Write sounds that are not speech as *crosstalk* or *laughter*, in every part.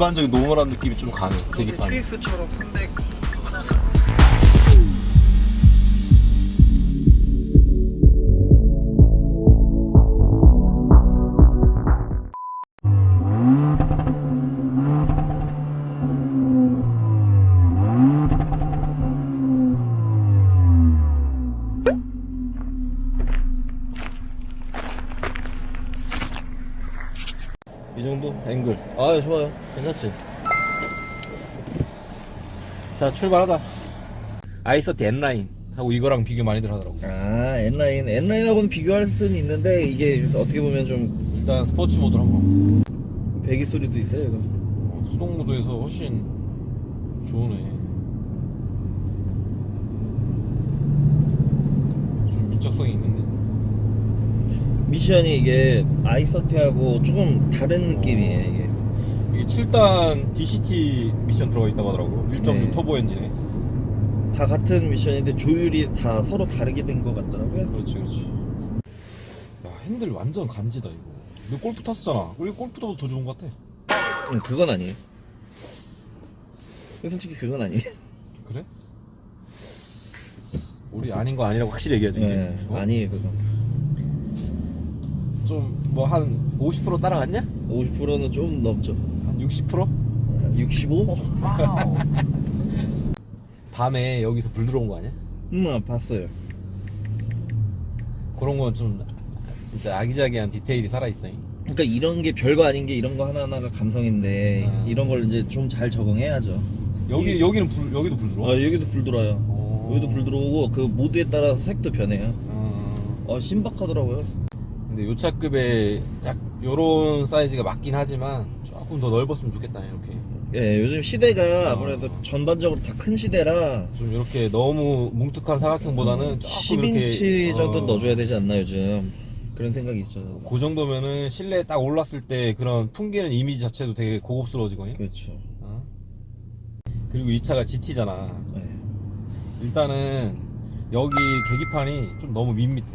일반적인 노멀한 느낌이 좀 강해. 되게 강해. QX처럼 300 이 정도? 앵글. 아 좋아요. 괜찮지? 자 출발하자. 아이서티 N라인 하고 이거랑 비교 많이들 하더라고. 아 N라인. N라인하고는 비교할 수는 있는데 이게 어떻게 보면 좀 일단 스포츠 모드로 한번 배기 소리도 있어요 이거? 가보자 수동 모드에서 훨씬 좋으네 좀 민첩성이 있는데 미션이 이게 아이서티하고 조금 다른 느낌이에요 이게. 이게 7단 DCT 미션 들어가 있다고 하더라고. 1.6 네. 터보 엔진에. 다 같은 미션인데 조율이 다 서로 다르게 된 것 같더라고요. 그렇지 그렇지. 야 핸들 완전 간지다 이거. 너 골프 탔었잖아. 우리 골프도 더 좋은 것 같아. 응, 그건 아니에요. 솔직히 그건 아니에요. 그래? 우리 아닌 거 아니라고 확실히 얘기하지 이제. 네, 어? 아니에요 그건 좀 뭐 한 50% 따라갔냐? 50%는 좀 넘죠 한 60%? 65? *laughs* 밤에 여기서 불 들어온 거 아니야? 음 아, 봤어요 그런 건 좀 진짜 아기자기한 디테일이 살아있어 그러니까 이런 게 별거 아닌 게 이런 거 하나하나가 감성인데 아. 이런 걸 이제 좀 잘 적응해야죠 여기 이- 여기는 불 여기도 불 들어와? 아 여기도 불 들어와요 어. 여기도 불 들어오고 그 모드에 따라서 색도 변해요 어. 어 신박하더라고요 근데 요 차급에 딱 요런 사이즈가 맞긴 하지만 조금 더 넓었으면 좋겠다 이렇게 예 요즘 시대가 어. 아무래도 전반적으로 다 큰 시대라 좀 이렇게 너무 뭉툭한 사각형보다는 조금 10인치 이렇게, 정도 어, 넣어줘야 되지 않나 요즘 그런 생각이 있죠 그 정도면은 실내에 딱 올랐을 때 그런 풍기는 이미지 자체도 되게 고급스러워지거든요. 그렇죠 어? 그리고 이 차가 GT잖아. 네. 일단은 여기 계기판이 좀 너무 밋밋해.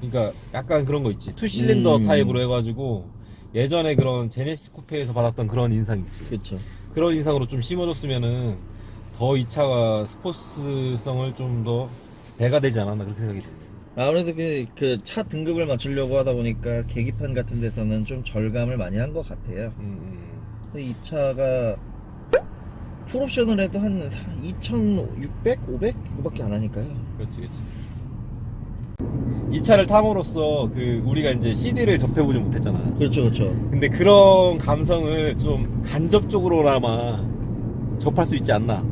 그러니까 약간 그런 거 있지. 투 실린더 음. 타입으로 해가지고 예전에 그런 제네시스 쿠페에서 받았던 그런 인상 있지. 그렇죠 그런 인상으로 좀 심어줬으면은 더 이 차가 스포츠성을 좀 더 배가 되지 않았나 그렇게 생각이 듭니다. 아무래도 그 차 등급을 맞추려고 하다 보니까 계기판 같은 데서는 좀 절감을 많이 한 것 같아요 음, 음. 근데 이 차가 풀옵션을 해도 한 2,600, 500 이거밖에 안 하니까요. 그렇지, 그렇지. 이 차를 탐으로써 그 우리가 이제 CD를 접해보지 못했잖아. 그렇죠, 그렇죠. 근데 그런 감성을 좀 간접적으로나마 접할 수 있지 않나.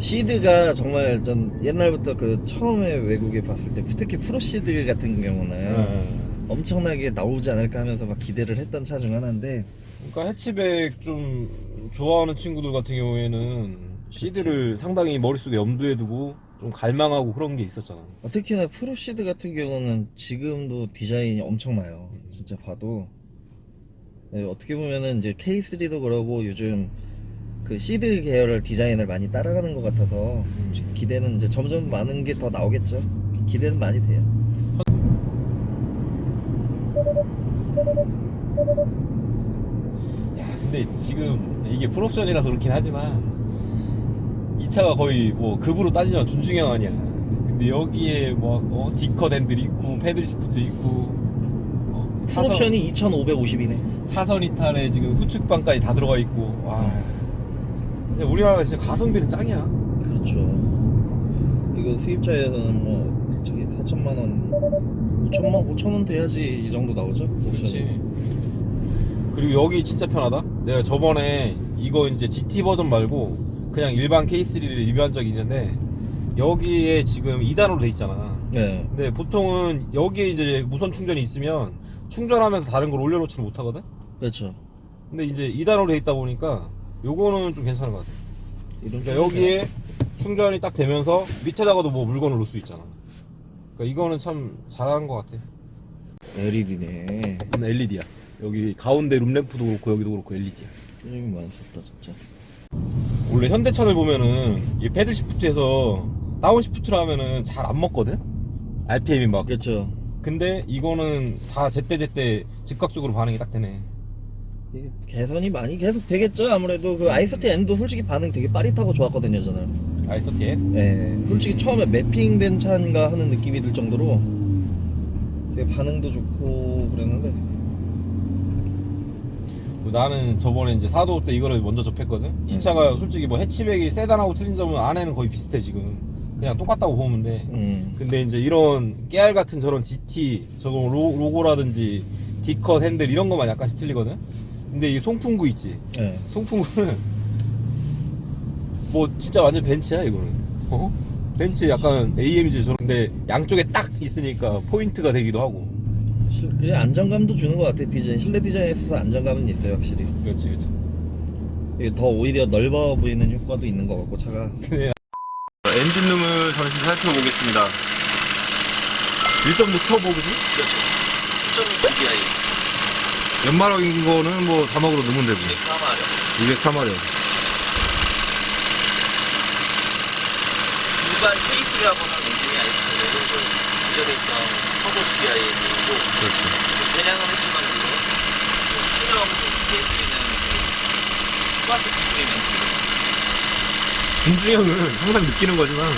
시드가 정말 전 옛날부터 그 처음에 외국에 봤을 때 특히 프로 시드 같은 경우는 음. 엄청나게 나오지 않을까 하면서 막 기대를 했던 차 중 하나인데 그러니까 해치백 좀 좋아하는 친구들 같은 경우에는 CD를 상당히 머릿속에 염두에 두고 좀 갈망하고 그런 게 있었잖아. 어, 특히나 프로 시드 같은 경우는 지금도 디자인이 엄청나요. 진짜 봐도 네, 어떻게 보면은 이제 K3도 그러고 요즘 그 시드 계열 디자인을 많이 따라가는 것 같아서 기대는 이제 점점 많은 게 더 나오겠죠. 기대는 많이 돼요. 야, 근데 지금 이게 풀옵션이라서 그렇긴 하지만 이 차가 거의 뭐 급으로 따지면 준중형 아니야. 근데 여기에 뭐 어, 디컷 핸들 있고 패들 시프트 있고 어, 차선- 풀옵션이 2,550이네. 차선 이탈에 지금 후측방까지 다 들어가 있고 와 진짜 우리나라가 진짜 가성비는 짱이야. 그렇죠. 이거 수입차에서는 뭐 저기 4천만 원, 5천만 5천 원 돼야지 이 정도 나오죠? 그렇지. 그리고 여기 진짜 편하다. 내가 저번에 이거 이제 GT 버전 말고 그냥 일반 K3를 리뷰한 적이 있는데 여기에 지금 2단으로 돼 있잖아. 네. 근데 보통은 여기에 이제 무선 충전이 있으면 충전하면서 다른 걸 올려놓지를 못하거든. 그렇죠. 근데 이제 2단으로 돼 있다 보니까 요거는 좀 괜찮은 것 같아. 이런 그러니까 여기에 충전이 딱 되면서 밑에다가도 뭐 물건을 놓을 수 있잖아. 그러니까 이거는 참 잘한 것 같아. LED네. LED야. 여기 가운데 룸램프도 그렇고 여기도 그렇고 LED야. 여기 많이 썼다 진짜. 원래 현대차를 보면은 이 패들 시프트에서 다운 시프트를 하면은 잘 안 먹거든? RPM이 막. 그렇죠. 근데 이거는 다 제때제때 즉각적으로 반응이 딱 되네. 이게 개선이 많이 계속 되겠죠 아무래도 그 아이서티 N도 솔직히 반응 되게 빠릿하고 좋았거든요 저는 아이소티엔 예 솔직히 처음에 매핑된 차인가 하는 느낌이 들 정도로 되게 반응도 좋고 그랬는데 나는 저번에 이제 사도 올때 이거를 먼저 접했거든. 이 네. 차가 솔직히 뭐 해치백이 세단하고 틀린 점은 안에는 거의 비슷해 지금. 그냥 똑같다고 보면 돼. 음. 근데 이제 이런 깨알 같은 저런 GT 저거 로, 로고라든지 D컷 핸들 이런 것만 약간씩 틀리거든. 근데 이 송풍구 있지. 예. 송풍구는 뭐 진짜 완전 벤츠야 이거는. 어? 벤츠 약간 AMG 저런 근데 양쪽에 딱 있으니까 포인트가 되기도 하고. 실- 그냥 안정감도 주는 것 같아 디자인 실내 디자인에 있어서 안정감은 있어요 확실히. 그렇지 그렇지. 이게 더 오히려 넓어 보이는 효과도 있는 것 같고 차가. 엔진룸을 잠시 살펴보겠습니다. 1.6 터보 그지? 그렇죠 1.6 DI 연마력인 거는 뭐 자막으로 넣으면 되고. 203마력 203마력 일반 K3하고는 엔진이 아니고 그 기존에 있던 터보 DI 이고 그렇지 대량은 했지만 물론 신형 K3는 플러스 디스플레이 준중형은 항상 느끼는 거지만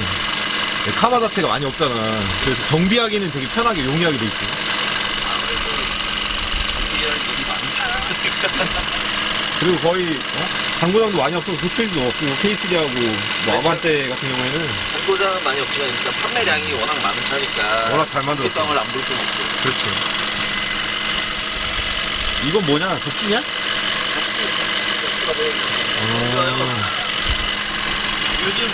카마 자체가 많이 없잖아. 그래서 정비하기는 되게 편하게 용이하게 돼 있지 아무래도 DI 일이 많잖아 그리고 거의 어? 당구장도 많이 없어서 도필도 없고 K3하고 뭐 아반떼 같은 경우에는 정보장은 많이 없지만 일단 판매량이 워낙 많은 차니까 워낙 잘 만들었어. 특성을 안 볼 수는 없고 그렇지. 이건 뭐냐? 접지냐? 어... 요즘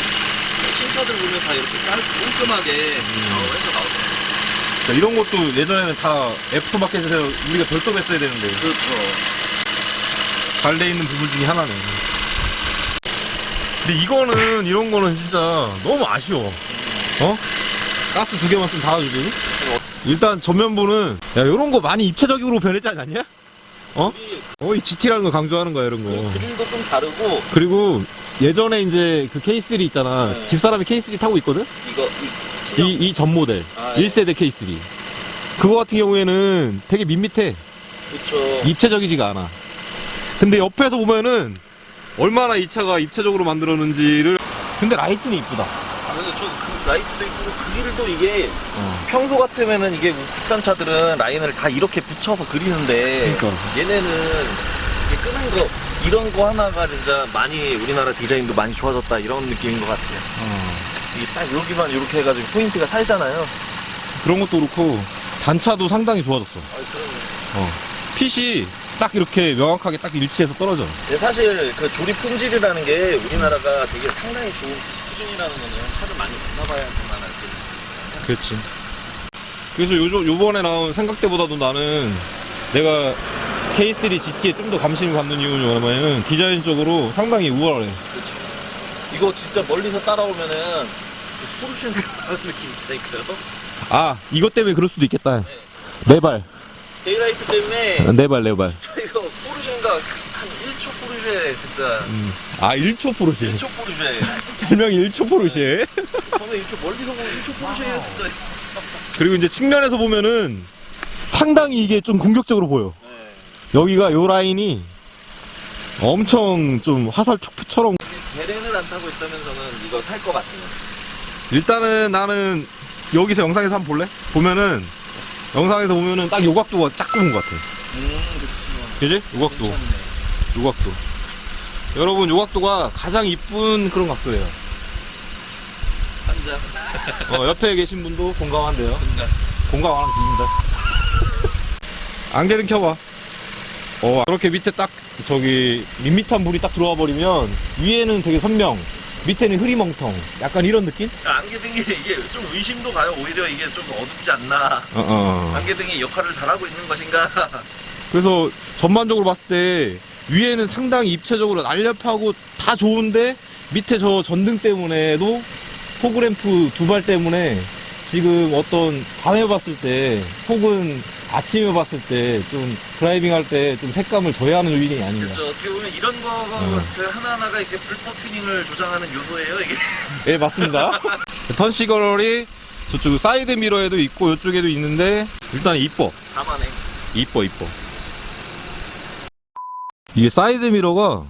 신차들 보면 다 이렇게 깔 깔끔하게 작업해서 나오잖아요. 자, 이런 것도 예전에는 다 애프터마켓에서 우리가 별도 했어야 되는데. 그렇죠. 잘 돼 있는 부분 중에 하나네. 근데 이거는 이런 거는 진짜 너무 아쉬워. 어? 가스 두 개만 좀 달아주지. 일단 전면부는 야 이런 거 많이 입체적으로 변했지 않냐? 어? 어, 이 GT라는 거 강조하는 거야 이런 거. 그림도 좀 다르고 그리고 예전에 이제 그 K3 있잖아. 네. 집사람이 K3 타고 있거든. 이거 이 이 이 전 모델 아, 예. 1세대 K3. 그거 같은 경우에는 되게 밋밋해. 그렇죠. 입체적이지가 않아. 근데 옆에서 보면은 얼마나 이 차가 입체적으로 만들었는지를. 근데 라이트는 이쁘다. 아, 근데 저그 라이트도 있고 그릴도 이게 어. 평소 같으면은 이게 국산 차들은 라인을 다 이렇게 붙여서 그리는데 그러니까. 얘네는 이게 끄는 거 이런 거 하나가 진짜 많이 우리나라 디자인도 많이 좋아졌다 이런 느낌인 것 같아요. 이게 딱 여기만 이렇게 해가지고 포인트가 살잖아요. 그런 것도 그렇고 단차도 상당히 좋아졌어. 아, 그럼 어. 핏이 딱 이렇게 명확하게 딱 일치해서 떨어져. 근데 사실 그 조립 품질이라는 게 우리나라가 되게 상당히 좋은 수준이라는 거는 차를 많이 만나봐야지만 알 수 있는. 그렇지. 그래서 요, 요번에 나온 생각대보다도 나는 내가 K3 GT에 좀더 감심을 갖는 이유는 뭐냐면은 디자인적으로 상당히 우월해. 이거 진짜 멀리서 따라오면은 그 포르쉐 가는 느낌이 있다니까요. 아, 이것 때문에 그럴 수도 있겠다. 네 발. 데이라이트 때문에 네 발, 네 발. 진짜 이거 포르쉐인가 한 1초 포르쉐 진짜 음. 아, 1초 포르쉐. 1초 포르쉐. 별명이 1초 포르쉐. 저는 이렇게 멀리서 보면 1초 포르쉐예요 진짜. 그리고 이제 측면에서 보면은 상당히 이게 좀 공격적으로 보여. 네. 여기가 요 라인이 엄청 좀 화살촉처럼. 베렌을 안 타고 있다면서는 이거 살 것 같아요. 일단은 나는 여기서 영상에서 한번 볼래? 보면은 영상에서 보면은 딱 요각도가 짝 좋은 것 같아. 음. 그지? 요각도. 요각도. 여러분 요각도가 가장 이쁜 그런 각도예요. 한 잔. 어, 옆에 계신 분도 공감한대요. 순간. 공감 안 하면 뒤진다. *laughs* 안개등 켜봐. 어, 그렇게 밑에 딱 저기 밋밋한 불이 딱 들어와 버리면 위에는 되게 선명, 밑에는 흐리멍텅. 약간 이런 느낌? 안개등이 *laughs* 이게 좀 의심도 가요. 오히려 이게 좀 어둡지 않나. 어, 어. 안개등이 역할을 잘하고 있는 것인가. *laughs* 그래서 전반적으로 봤을 때 위에는 상당히 입체적으로 날렵하고 다 좋은데 밑에 저 전등 때문에도 포그램프 두 발 때문에 지금 어떤 밤에 봤을 때 혹은 아침에 봤을 때 좀 드라이빙 할 때 좀 색감을 저해하는 요인이 아닌가. 그렇죠. 어떻게 보면 이런 거가 어. 그 하나하나가 이렇게 불법 튜닝을 조장하는 요소예요. 이게. 예, 맞습니다. *laughs* 턴 시그널이 저쪽 사이드 미러에도 있고 이쪽에도 있는데 일단 이뻐. 다만에. 이뻐 이뻐. 이게 사이드 미러가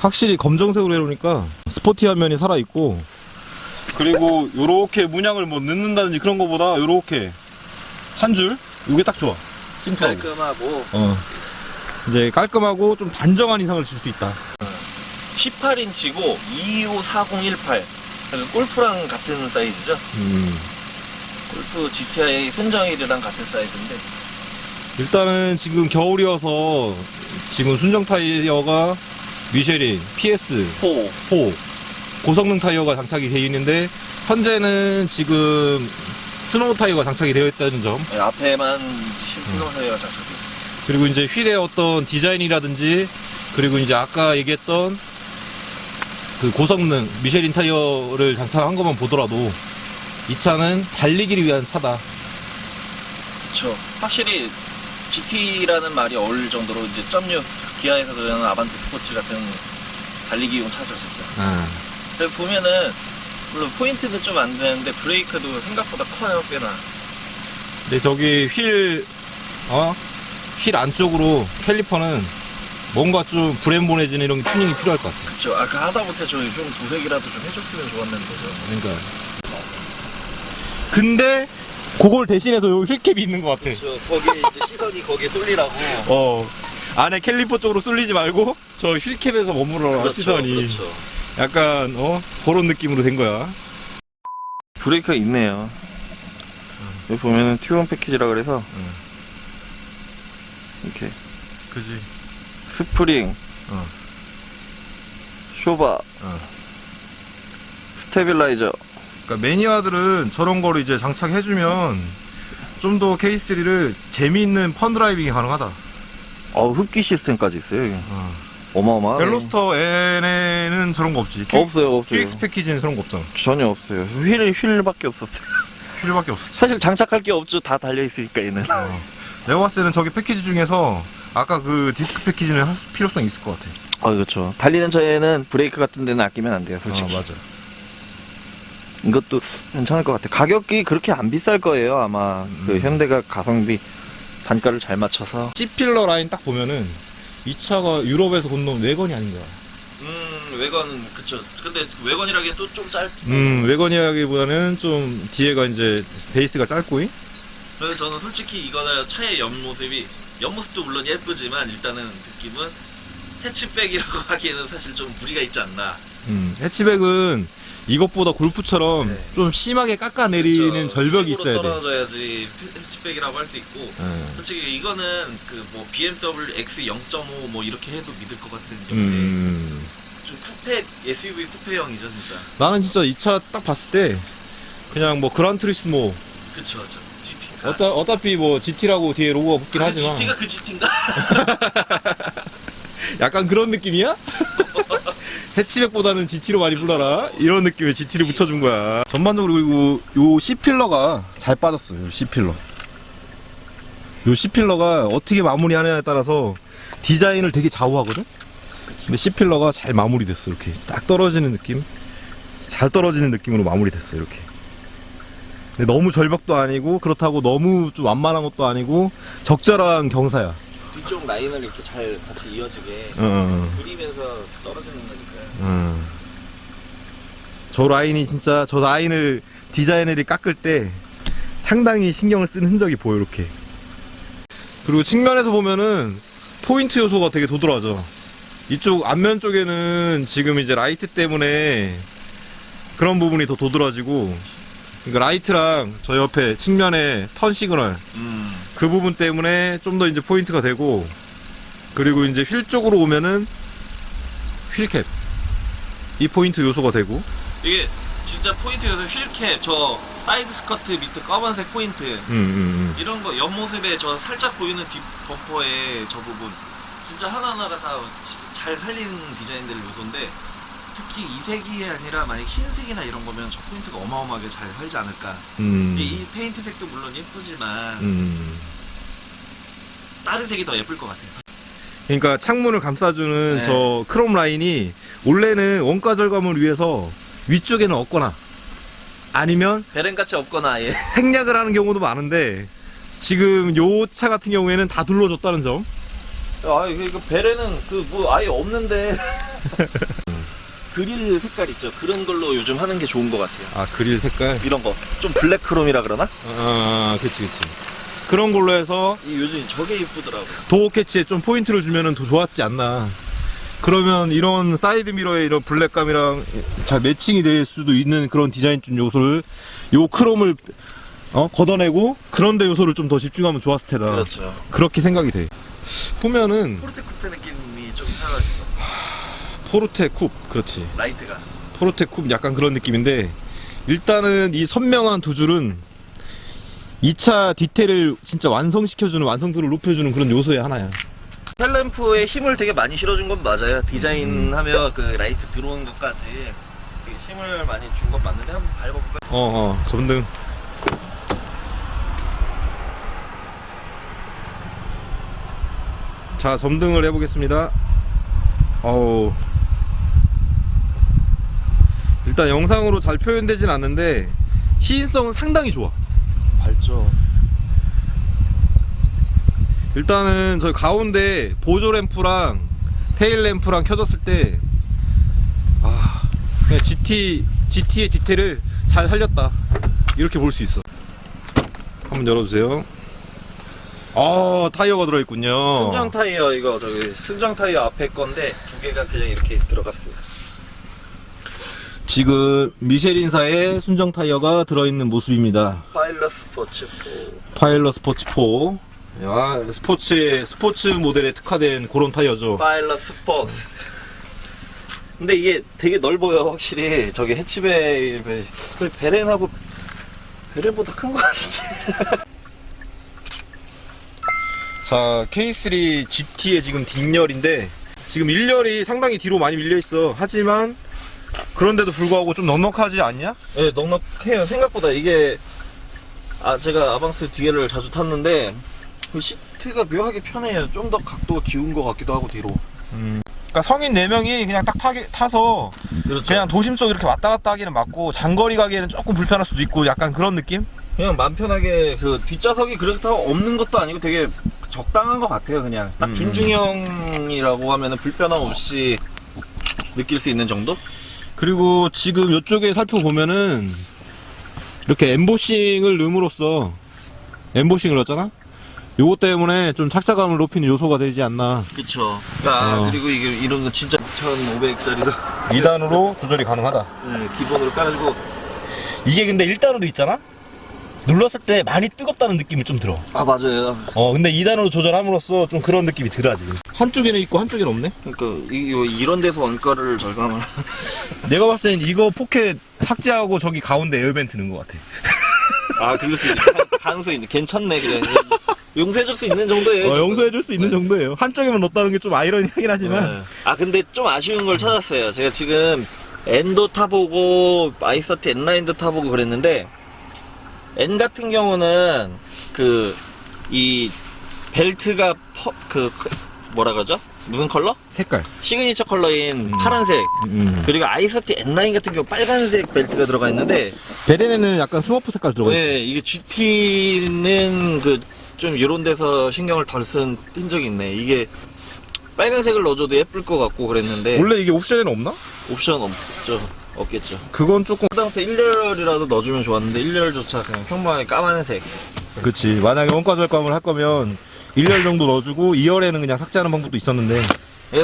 확실히 검정색으로 해놓으니까 스포티한 면이 살아있고 그리고 요렇게 문양을 뭐 넣는다든지 그런 거보다 요렇게 한 줄? 이게 딱 좋아. 심플하고 깔끔하고. 어. 이제 깔끔하고 좀 단정한 인상을 줄 수 있다. 18인치고 254018 골프랑 같은 사이즈죠? 음. 골프 GTI 순정일이랑 같은 사이즈인데. 일단은 지금 겨울이어서 지금 순정 타이어가 미쉐린, PS, 4 4 고성능 타이어가 장착이 되어 있는데 현재는 지금 스노우 타이어가 장착이 되어 있다는 점. 네, 앞에만 신순정 타이어가 장착되어 있어요 그리고 이제 휠의 어떤 디자인이라든지 그리고 이제 아까 얘기했던 그 고성능 미쉐린 타이어를 장착한 것만 보더라도 이 차는 달리기를 위한 차다. 그쵸. 확실히 GT라는 말이 어울릴 정도로 이제 .6 기아에서도 하는 아반떼 스포츠 같은 달리기용 차죠 진짜. 근데 보면은 물론 포인트도 좀 안 되는데 브레이크도 생각보다 커요 꽤나 근데 저기 휠, 어? 휠 안쪽으로 캘리퍼는 뭔가 좀 브랜본해지는 이런 튜닝이 필요할 것 같아. 그쵸 아까 하다못해 저기 좀 도색이라도 좀 해줬으면 좋았는데 저 그러니까. 근데 그걸 대신해서 요 휠캡이 있는 것 같아. 그쵸 거기 이제 시선이 거기에 쏠리라고 어. 안에 캘리퍼 쪽으로 쏠리지 말고 저 휠캡에서 머물러라 그렇죠, 시선이. 그렇죠. 약간 어 그런 느낌으로 된 거야. 브레이크가 있네요 여기 보면은 T1 패키지라 그래서 응. 이렇게 그지. 스프링 어. 쇼바 어. 스테빌라이저 그러니까 매니아들은 저런 거를 이제 장착해주면 좀 더 K3를 재미있는 펀 드라이빙이 가능하다. 어 흡기 시스템까지 있어요 여기. 어 마어마하네 벨로스터 N에는 저런 거 없지. 없어요, 없어요. QX 패키지는 저런 거 없잖아. 전혀 없어요 휠, 휠밖에 없었어요 *laughs* 휠밖에 없었지. 사실 장착할 게 없죠 다 달려있으니까 얘는 어. 내가 봤을 때는 저기 패키지 중에서 아까 그 디스크 패키지는 할 수- 필요성이 있을 것 같아. 아 그렇죠 달리는 차에는 브레이크 같은 데는 아끼면 안 돼요 솔직히 어, 맞아. 이것도 괜찮을 것 같아 가격이 그렇게 안 비쌀 거예요 아마 그 음. 현대가 가성비 단가를 잘 맞춰서 C필러 라인 딱 보면은 이 차가 유럽에서 건너온 외건이 아닌 거야. 음 외관 그쵸 근데 외관이라기엔 또 좀 짧. 음, 외건이라기보다는 좀 뒤에가 이제 베이스가 짧고, 그래서 저는 솔직히 이거는 차의 옆모습이 옆모습도 물론 예쁘지만 일단은 느낌은 해치백이라고 *laughs* 하기에는 사실 좀 무리가 있지 않나. 음, 해치백은 이것보다 골프처럼 네. 좀 심하게 깎아내리는 그쵸. 절벽이 있어야 돼. 떨어져야지 해치백이라고 할 수 있고. 음. 솔직히 이거는 그 뭐 BMW X 0.5 뭐 이렇게 해도 믿을 것 같은 건데 음. 좀 쿠페 SUV 쿠페형이죠 진짜. 나는 진짜 이 차 딱 봤을 때 그냥 뭐 그란트리스모 그쵸 저 GT. 어따, 어차피 뭐 GT라고 뒤에 로고가 붙긴 하지만 GT가 그 GT인가? *laughs* 약간 그런 느낌이야? *laughs* 해치백보다는 GT로 많이 불러라. 이런 느낌의 GT를 붙여준 거야. 전반적으로 그리고 요 C필러가 잘 빠졌어요 요 C필러. 요 C필러가 어떻게 마무리하느냐에 따라서 디자인을 되게 좌우하거든? 근데 C필러가 잘 마무리됐어 이렇게. 딱 떨어지는 느낌? 잘 떨어지는 느낌으로 마무리됐어 이렇게. 근데 너무 절벽도 아니고 그렇다고 너무 좀 완만한 것도 아니고 적절한 경사야 뒤쪽 라인을 이렇게 잘 같이 이어지게 어, 어. 그리면서 떨어지는 거니까. 음. 저 라인이 진짜 저 라인을 디자이너들이 깎을 때 상당히 신경을 쓴 흔적이 보여 이렇게 그리고 측면에서 보면은 포인트 요소가 되게 도드라져 이쪽 앞면 쪽에는 지금 이제 라이트 때문에 그런 부분이 더 도드라지고 그러니까 라이트랑 저 옆에 측면에 턴 시그널 음. 그 부분 때문에 좀 더 이제 포인트가 되고 그리고 이제 휠 쪽으로 오면은 휠캡. 이 포인트 요소가 되고. 이게 진짜 포인트에서 휠캡 저 사이드 스커트 밑에 검은색 포인트. 음, 음, 이런 거 옆모습에 저 살짝 보이는 뒷 범퍼의 저 부분. 진짜 하나하나가 다 잘 살리는 디자인들 요소인데 특히 이색이 아니라 만약 흰색이나 이런 거면 저 포인트가 어마어마하게 잘 살지 않을까. 음, 이, 이 페인트 색도 물론 예쁘지만 음. 다른 색이 더 예쁠 것 같아요 그러니까 창문을 감싸주는 네. 저 크롬 라인이 원래는 원가 절감을 위해서 위쪽에는 없거나 아니면 베렌같이 없거나 아예. *laughs* 생략을 하는 경우도 많은데 지금 요 차 같은 경우에는 다 둘러줬다는 점? 아 이거 베레는 그 뭐 아예 없는데 *laughs* 그릴 색깔 있죠. 그런 걸로 요즘 하는 게 좋은 것 같아요. 아 그릴 색깔? 이런 거. 좀 블랙 크롬이라 그러나? 아 그치 그치. 그런 걸로 해서 이 요즘 저게 이쁘더라고 도어 캐치에 좀 포인트를 주면은 더 좋았지 않나. 그러면 이런 사이드 미러에 이런 블랙감이랑 잘 매칭이 될 수도 있는 그런 디자인 좀 요소를 요 크롬을 어 걷어내고 그런데 요소를 좀 더 집중하면 좋았을 테다. 그렇죠. 그렇게 생각이 돼. 후면은 포르테 쿠페 느낌이 좀 살아있어 포르테 쿱 그렇지. 라이트가. 포르테 쿱 약간 그런 느낌인데 일단은 이 선명한 두 줄은 2차 디테일을 진짜 완성시켜주는 완성도를 높여주는 그런 요소의 하나야. 헬램프에 힘을 되게 많이 실어준 건 맞아요. 디자인하며 그 라이트 들어오는 것까지 되게 힘을 많이 준 건 맞는데 한번 밟아볼까요? 어어 전등 자 점등을 해보겠습니다. 어우 일단 영상으로 잘 표현되진 않는데 시인성은 상당히 좋아 밝죠 일단은 저 가운데 보조 램프랑 테일 램프랑 켜졌을 때 아, 그냥 GT GT의 디테일을 잘 살렸다 이렇게 볼 수 있어. 한번 열어주세요. 아 타이어가 들어있군요. 순정 타이어 이거 저기 순정 타이어 앞에 건데 두 개가 그냥 이렇게 들어갔어요 지금 미쉐린사의 순정 타이어가 들어있는 모습입니다. 파일럿 스포츠 4 파일럿 스포츠 4. 야, 스포츠의 스포츠 모델에 특화된 그런 타이어죠. 파일럿 스포츠 근데 이게 되게 넓어요 확실히 저기 해치베이 베- 베렌하고 베렌보다 큰 것 같은데 *laughs* 자 K3 GT의 지금 뒷열인데 지금 1열이 상당히 뒤로 많이 밀려 있어 하지만 그런데도 불구하고 좀 넉넉하지 않냐? 네 넉넉해요 생각보다 이게 아 제가 아방스 뒤에를 자주 탔는데 그 시트가 묘하게 편해요 좀 더 각도가 기운 것 같기도 하고 뒤로 그러니까 성인 4명이 그냥 딱 타게, 타서 그렇죠 그냥 도심 속 이렇게 왔다 갔다 하기는 맞고 장거리 가기에는 조금 불편할 수도 있고 약간 그런 느낌? 그냥 맘 편하게 그 뒷좌석이 그렇다고 없는 것도 아니고 되게 적당한 것 같아요 그냥 딱 음. 준중형이라고 하면은 불편함 없이 느낄 수 있는 정도? 그리고 지금 이쪽에 살펴보면은 이렇게 엠보싱을 넣음으로써 엠보싱을 넣었잖아? 요거 때문에 좀 착자감을 높이는 요소가 되지 않나 그쵸 아 어. 그리고 이게 이런 거 진짜 2,500짜리도 2단으로 조절이 가능하다 네, 기본으로 깔아주고 이게 근데 1단으로 있잖아? 눌렀을 때 많이 뜨겁다는 느낌이 좀 들어. 아 맞아요. 어 근데 2단으로 조절함으로써 좀 그런 느낌이 덜하지. 한쪽에는 있고 한쪽에는 없네? 그러니까 이, 요- 이런 데서 원가를 절감을 *laughs* 내가 봤을 땐 이거 포켓 삭제하고 저기 가운데 에어벤트 넣은 것 같아. *laughs* 아 그럴 수 있네. 가- 가능성이 있네. 괜찮네 그래 용서해줄 수 있는 정도예요 어, 용서해줄 수 있는 정도예요. 한쪽에만 넣었다는 게 좀 아이러니하긴 하지만. 네. 아 근데 좀 아쉬운 걸 찾았어요. 제가 지금 N도 타보고 아이서티 N라인도 타보고 그랬는데 N 같은 경우는 그 이 벨트가 퍼, 그 그- 뭐라 그러죠? 무슨 컬러? 색깔 시그니처 컬러인 음. 파란색 음. 그리고 아이서티 N라인 같은 경우 빨간색 벨트가 들어가 있는데 베렌에는 약간 스머프 색깔 들어가 있지 네, 이게 GT는 그 좀 이런 데서 신경을 덜쓴 적이 있네. 이게 빨간색을 넣어줘도 예쁠 것 같고 그랬는데 원래 이게 옵션에는 없나? 옵션 없죠. 없겠죠. 그건 조금 그다음부터 1열이라도 넣어주면 좋았는데 1열조차 그냥 평범하게 까만색. 그치 만약에 원가 절감을 할 거면 1열 정도 넣어주고 2열에는 그냥 삭제하는 방법도 있었는데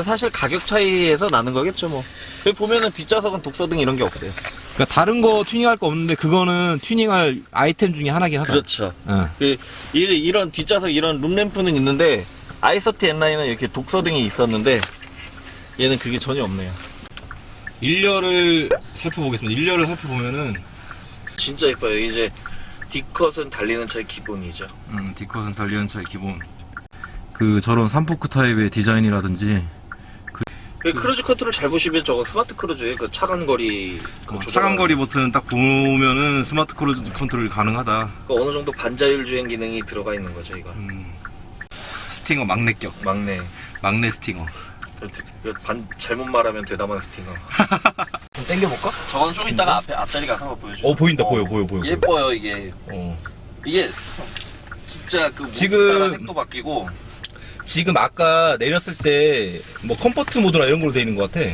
사실 가격 차이에서 나는 거겠죠 뭐. 여기 보면은 뒷좌석은 독서등 이런 게 없어요. 그러니까 다른 거 튜닝할 거 없는데 그거는 튜닝할 아이템 중에 하나긴 하다 그렇죠. 어. 그 이- 이런 뒷좌석 이런 룸램프는 있는데 아이서티 N라인은 이렇게 독서등이 있었는데 얘는 그게 전혀 없네요. 1열을 살펴보겠습니다 1열을 살펴보면은 진짜 예뻐요. 이제 D컷은 달리는 차의 기본이죠. 음, 디컷은 달리는 차의 기본 그 저런 3포크 타입의 디자인이라든지 그 크루즈 컨트롤 잘 보시면 저거 스마트 크루즈에 그 차간 거리 그 어, 차간 거리 버튼은 딱 보면은 스마트 크루즈 컨트롤이 가능하다 그 어느 정도 반자율 주행 기능이 들어가 있는 거죠 이거. 음. 스팅어 막내격 막내. 막내 스팅어 그, 그 반, 잘못 말하면 되다만 스팅어. *laughs* 좀 당겨볼까? 저건 좀 이따가 앞에 앞자리 가서 한번 보여주죠. 어 보인다 보여 보여 보여 예뻐요 이게. 어. 이게 진짜 그 지금- 지금 색도 바뀌고 지금 아까 내렸을 때 뭐 컴포트 모드나 이런 걸로 돼 있는 것 같아.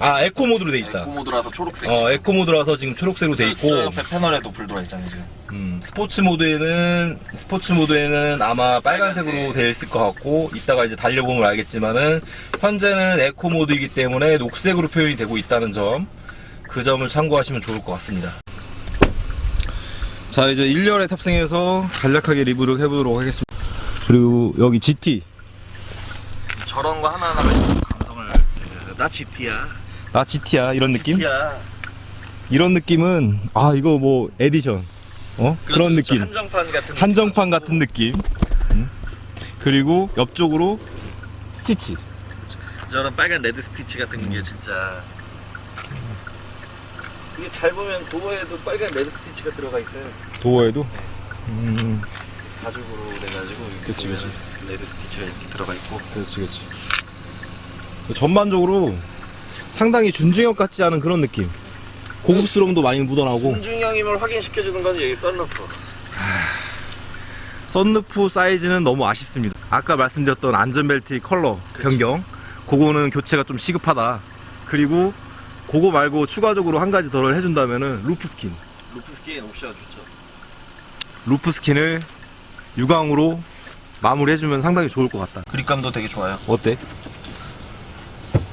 아 에코 모드로 돼 있다. 에코 모드라서 초록색. 어 에코 모드라서 지금 초록색으로 돼 있고 옆에 패널에도 불 들어와 있잖아요 지금. 음, 스포츠 모드에는 스포츠 모드에는 아마 빨간색으로 빨간색. 되어 있을 것 같고 이따가 이제 달려보면 알겠지만은 현재는 에코 모드이기 때문에 녹색으로 표현이 되고 있다는 점 그 점을 참고하시면 좋을 것 같습니다. 자 이제 1열에 탑승해서 간략하게 리뷰를 해보도록 하겠습니다. 그리고 여기 GT 저런 거 하나하나 감성을. 나 GT야. 아 GT야 이런 느낌? GT야. 이런 느낌은 아 이거 뭐 에디션 어 그런 느낌 그렇죠. 한정판 같은. 한정판 같은 느낌. 음. 그리고 옆쪽으로 스티치. 저런 빨간 레드 스티치 같은 음. 게 진짜. 이게 잘 보면 도어에도 빨간 레드 스티치가 들어가 있어요. 도어에도. 음, 가죽으로 돼가지고 이렇게 그치, 보면 그치. 레드 스티치가 이렇게 들어가 있고. 그렇지, 그렇지. 전반적으로 상당히 준중형 같지 않은 그런 느낌. 고급스러움도 많이 묻어나고. 순중형임을 확인시켜주는 건 여기 썬루프. 썬루프 사이즈는 너무 아쉽습니다. 아까 말씀드렸던 안전벨트 컬러 변경. 그거는 교체가 좀 시급하다. 그리고 그거 말고 추가적으로 한 가지 더 해준다면은 루프 스킨. 루프 스킨 옵션 좋죠. 루프 스킨을 유광으로 마무리해주면 상당히 좋을 것 같다. 그립감도 되게 좋아요. 어때?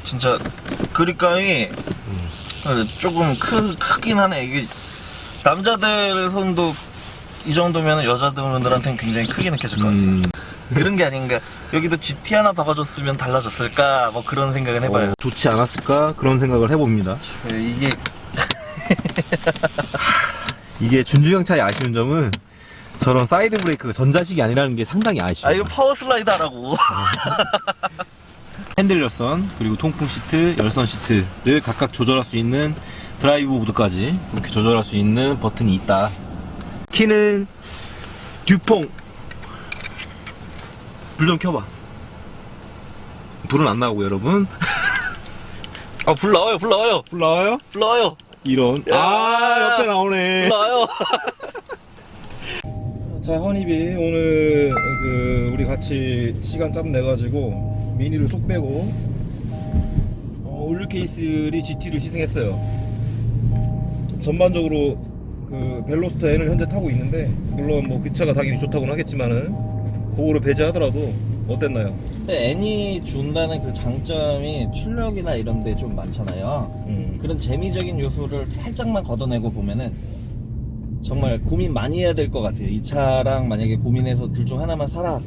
진짜 그립감이 조금 크, 크긴 하네. 이게 남자들 손도 이 정도면 여자분들한테는 굉장히 크게 느껴질 것 같아요. 음, 그런 게 아닌가. 여기도 GT 하나 박아줬으면 달라졌을까? 뭐 그런 생각은 해봐요. 어, 좋지 않았을까 그런 생각을 해봅니다. 네, 이게 *laughs* 이게 준주형 차의 아쉬운 점은 저런 사이드 브레이크가 전자식이 아니라는 게 상당히 아쉬워요. 아 이거 파워 슬라이드 하라고. 핸들 열선 그리고 통풍 시트, 열선 시트를 각각 조절할 수 있는 드라이브 모드까지 이렇게 조절할 수 있는 버튼이 있다. 키는 듀퐁. 불 좀 켜봐. 불은 안 나오고 여러분. *laughs* 아 불 나와요, 불 나와요, 불 나와요? 불 나와요, 이런. 야. 아 옆에 나오네. 불 나와요. *laughs* 자 허니비 오늘 그 우리 같이 시간 짬 내가지고 미니를 쏙 빼고 어, 올류 케이스리 GT를 시승했어요. 전반적으로 그 벨로스터 N을 현재 타고 있는데 물론 뭐 그 차가 당연히 좋다고는 하겠지만은 그거를 배제하더라도 어땠나요? N이 준다는 그 장점이 출력이나 이런 데 좀 많잖아요. 음. 그런 재미적인 요소를 살짝만 걷어내고 보면은 정말 고민 많이 해야 될 것 같아요. 이 차랑 만약에 고민해서 둘 중 하나만 사라.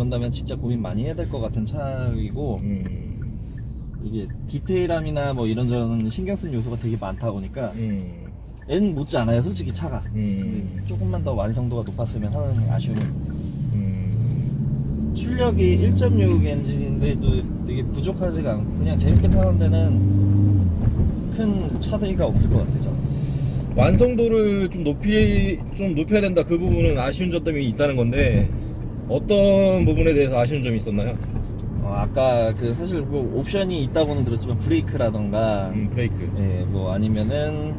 음. 그런다면 진짜 고민 많이 해야 될 것 같은 차이고 음. 이게 디테일함이나 뭐 이런저런 신경 쓴 요소가 되게 많다 보니까 음. N 못지 않아요, 솔직히 차가. 음. 조금만 더 완성도가 높았으면 하는 아쉬움이. 음. 출력이 1.6 엔진인데도 되게 부족하지가 않고 그냥 재밌게 타는 데는 큰 차이가 없을 것 같아요. 저는. 완성도를 좀 높이 좀 높여야 된다 그 부분은 아쉬운 점이 있다는 건데 어떤 부분에 대해서 아쉬운 점이 있었나요? 어, 아까 그 사실 뭐 옵션이 있다고는 들었지만 브레이크라던가 음, 브레이크. 예, 뭐 아니면은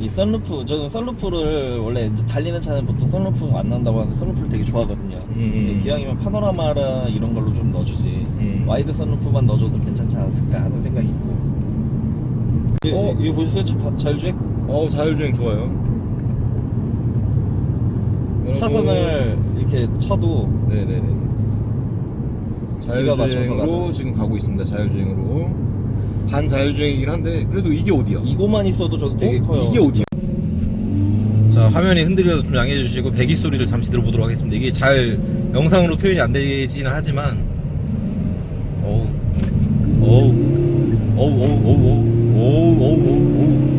이 썬루프 저는 썬루프를 원래 이제 달리는 차는 보통 썬루프 안 난다고 하는데 썬루프를 되게 좋아하거든요. 근데 음. 기왕이면 파노라마라 이런 걸로 좀 넣어주지. 음. 와이드 썬루프만 넣어줘도 괜찮지 않았을까 하는 생각이 있고. 어, 이거 보셨어요? 자, 자율주행? 어 자율주행 좋아요. 차선을 이렇게 쳐도 네네네. 지가 맞춰서 자율주행으로 가죠. 지금 가고 있습니다. 자율주행으로 반 자율주행이긴 한데 그래도 이게 어디야? 이거만 있어도 저도 되게 어? 커요. 이게 어디야? 자 화면이 흔들려도 좀 양해해 주시고 배기 소리를 잠시 들어보도록 하겠습니다. 이게 잘 영상으로 표현이 안 되지는 하지만 어우 어우 어우 어우 어우 어우 어우 어우 어우